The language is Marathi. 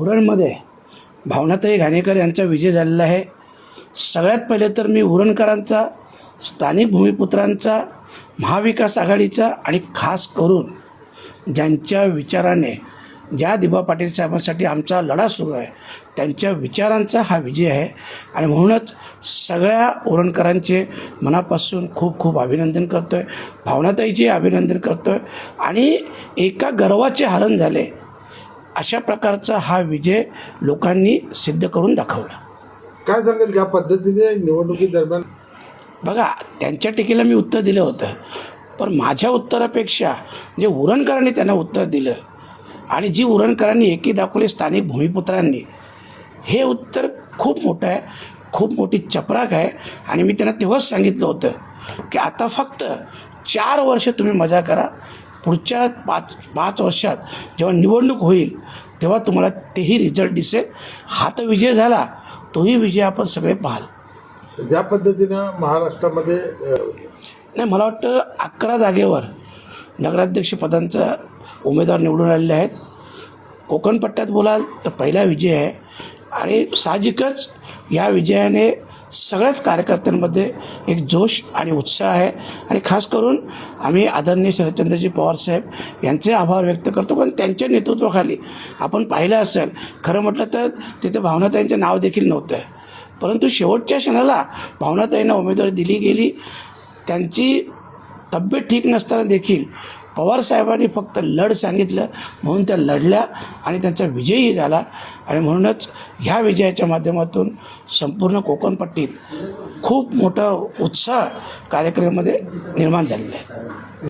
उरणमध्ये. भावनाताई घाणेकर यांचा विजय झालेला आहे. सगळ्यात पहिले तर मी उरणकरांचा स्थानिक भूमिपुत्रांचा महाविकास आघाडीचा आणि खास करून ज्यांच्या विचाराने ज्या दिबा पाटील साहेबांसाठी आमचा लढा सुरू आहे त्यांच्या विचारांचा हा विजय आहे. आणि म्हणूनच सगळ्या उरणकरांचे मनापासून खूप खूप अभिनंदन करतो आहे भावनाताईचे अभिनंदन करतो आहे आणि एका गर्वाचे हरण झाले. अशा प्रकारचा हा विजय लोकांनी सिद्ध करून दाखवला. काय सांगेल ज्या पद्धतीने निवडणुकी दरम्यान? बघा त्यांच्या टीकेला मी उत्तर दिलं होतं. पण माझ्या उत्तरापेक्षा जे उरणकरांनी त्यांना उत्तर दिलं आणि जी उरणकरांनी एकी दाखवली स्थानिक भूमिपुत्रांनी हे उत्तर खूप मोठं आहे खूप मोठी चपराक आहे. आणि मी त्यांना तेव्हाच सांगितलं होतं की आता फक्त चार वर्ष तुम्ही मजा करा पुढच्या पाच पाच वर्षात जेव्हा निवडणूक होईल तेव्हा तुम्हाला तेही रिझल्ट दिसेल. हा तर विजय झाला तोही विजय आपण सगळे पाहाल. ज्या पद्धतीनं महाराष्ट्रामध्ये नाही मला वाटतं अकरा जागेवर नगराध्यक्षपदांचा उमेदवार निवडून आलेले आहेत. कोकण पट्ट्यात बोलाल तर पहिला विजय आहे. आणि साहजिकच या विजयाने सगळ्याच कार्यकर्त्यांमध्ये एक जोश आणि उत्साह आहे. आणि खास करून आम्ही आदरणीय शरदचंद्रजी पवार साहेब यांचे आभार व्यक्त करतो. कारण त्यांच्या नेतृत्वाखाली आपण पाहिलं असेल खरं म्हटलं तर तिथे भावनाताईंचं नाव देखील नव्हतं. परंतु शेवटच्या क्षणाला भावनाताईंना उमेदवारी दिली गेली. त्यांची तब्येत ठीक नसताना देखील पवार साहेबांनी फक्त लढ सांगितलं म्हणून त्या लढल्या आणि त्यांचा विजयही झाला. आणि म्हणूनच ह्या विजयाच्या माध्यमातून संपूर्ण कोकणपट्टीत खूप मोठा उत्साह कार्यक्रमामध्ये निर्माण झालेला आहे.